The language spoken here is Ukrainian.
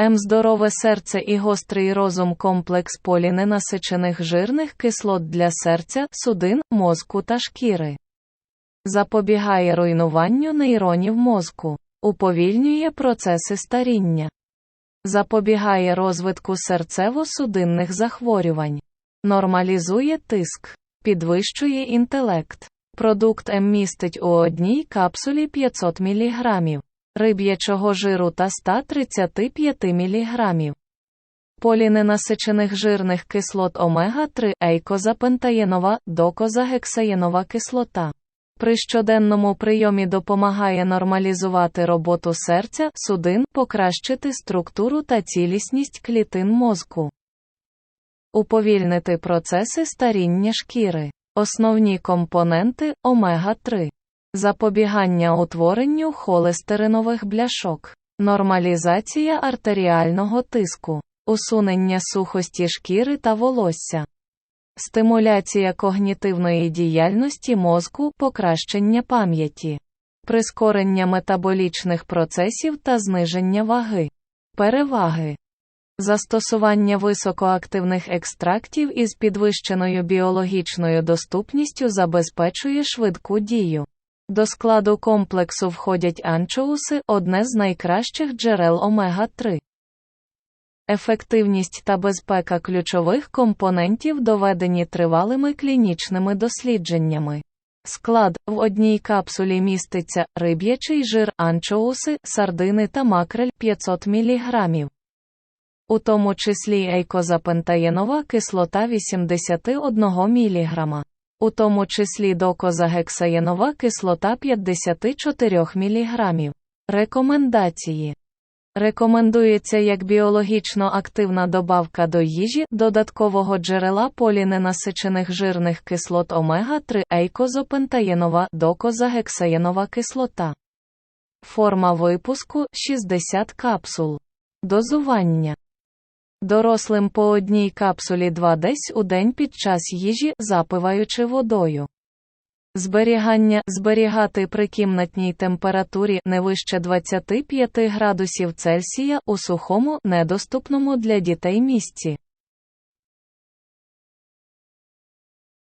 М. Здорове серце і гострий розум комплекс поліненасичених жирних кислот для серця, судин, мозку та шкіри. Запобігає руйнуванню нейронів мозку. Уповільнює процеси старіння. Запобігає розвитку серцево-судинних захворювань. Нормалізує тиск. Підвищує інтелект. Продукт М містить у одній капсулі 500 мг риб'ячого жиру та 135 мг. Поліненасичених жирних кислот омега-3 ейкозапентаєнова, докозагексаєнова кислота. При щоденному прийомі допомагає нормалізувати роботу серця, судин, покращити структуру та цілісність клітин мозку. Уповільнити процеси старіння шкіри. Основні компоненти омега-3. Запобігання утворенню холестеринових бляшок. Нормалізація артеріального тиску. Усунення сухості шкіри та волосся. Стимуляція когнітивної діяльності мозку, покращення пам'яті, прискорення метаболічних процесів та зниження ваги. Переваги. Застосування високоактивних екстрактів із підвищеною біологічною доступністю забезпечує швидку дію. До складу комплексу входять анчоуси, одне з найкращих джерел омега-3. Ефективність та безпека ключових компонентів доведені тривалими клінічними дослідженнями. Склад в одній капсулі міститься риб'ячий жир, анчоуси, сардини та макрель 500 мг. У тому числі ейкозапентаєнова кислота 81 мг. У тому числі докозагексаєнова кислота 54 мг. Рекомендації Рекомендується як біологічно активна добавка до їжі додаткового джерела поліненасичених жирних кислот омега-3 ейкозопентаєнова докозагексаєнова кислота. Форма випуску 60 капсул. Дозування. Дорослим по одній капсулі 2 десь у день під час їжі, запиваючи водою. Зберігання зберігати при кімнатній температурі не вище 25 градусів Цельсія у сухому, недоступному для дітей місці.